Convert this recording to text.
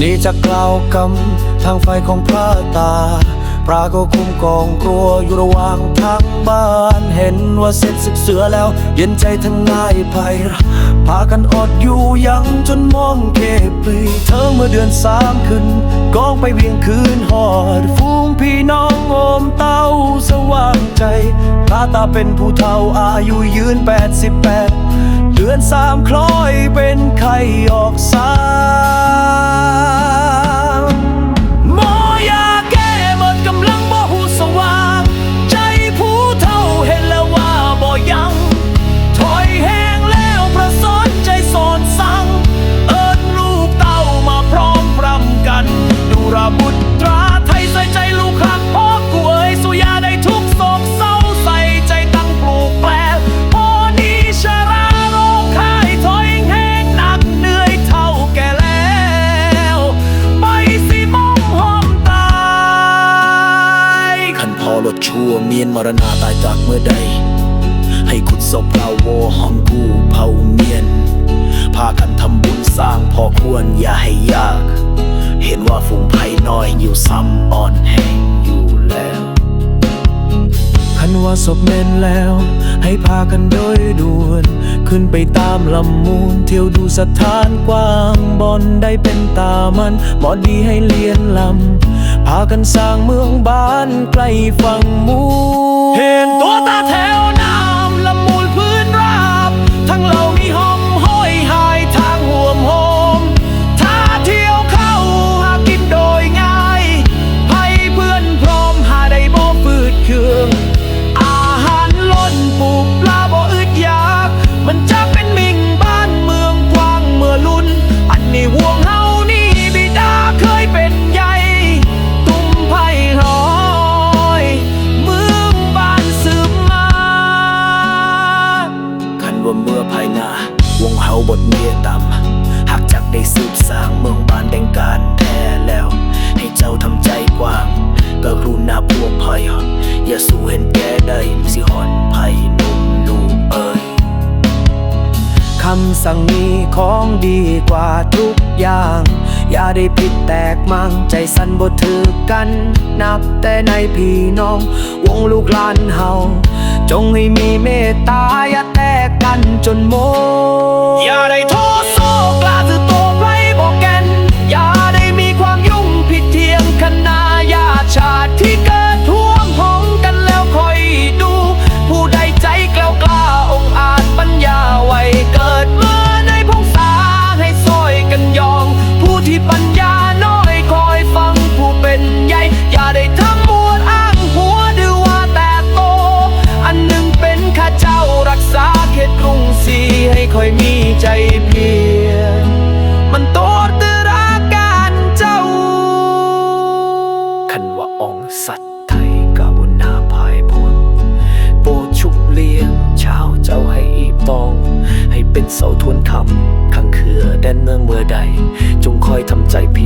นี้จะกล่าวกำทางไฟของพระตา ปราก็คุ้มกองกลัวอยู่ระหว่างทางบ้าน เห็นว่าเสร็จศึกเสือแล้ว เย็นใจทั้งง่ายไปพากันอดอยู่ยังจนมองเก็บปลีเธอเมื่อเดือนสามขึ้นกองไปเวียงคืนหอด ฟูงพี่น้องโอมเต้าสว่างใจตาตาเป็นผู้เฒ่าอายุยืน88เดือนสามคล้อยเป็นไข้ อรถชั่วเมียนมรณาตายจากเมื่อใด ให้ขุดศพเราโวห้องกูเผาเมียน พากันทำบุญสร้างพอควรอย่าให้ยาก เห็นว่าฝูงไผ่น้อยอยู่ซ้ำอ่อนแห้งอยู่แล้วคันว่าศพเม่นแล้ว ให้พากันโดยด่วน ขึ้นไปตามลำมูล เที่ยวดูสถานกว้างบอนได้เป็นตามันบอดีให้เลียนลำ พากันสร้างเมืองบ้านใกล้ฝั่งมู เห็นตัวตาแถวนะ ว่าเมื่อภายหน้าวงเฮาบทเมียต่ำหากจักได้สืบสร้างเมืองบานแต่งการแท้แล้ว ให้เจ้าทำใจกว้าง ก็รุณาพวกภัยอย่าสู้เห็นแก่ได้สิหอนภัยหนุ่มลูกเอ้ยคำสั่งนี้ของดีกว่าทุกอย่าง อย่าได้ผิดแตกมั่งใจสั่นบ่ถือกัน นับแต่ในพี่น้อง วงลูกหลานเฮาจงให้มีเมตตา สีให้คอยมีใจเพียรมันโตตรากการเจ้า คันว่าองสัตว์ไทยกาบุญนาภายพ้นโปรดชุบเลี้ยงเช้าเจ้าให้อีปอง ให้เป็นเสาทวนคำขังเคือแดนเมืองเมื่อใด จงคอยทำใจเพีย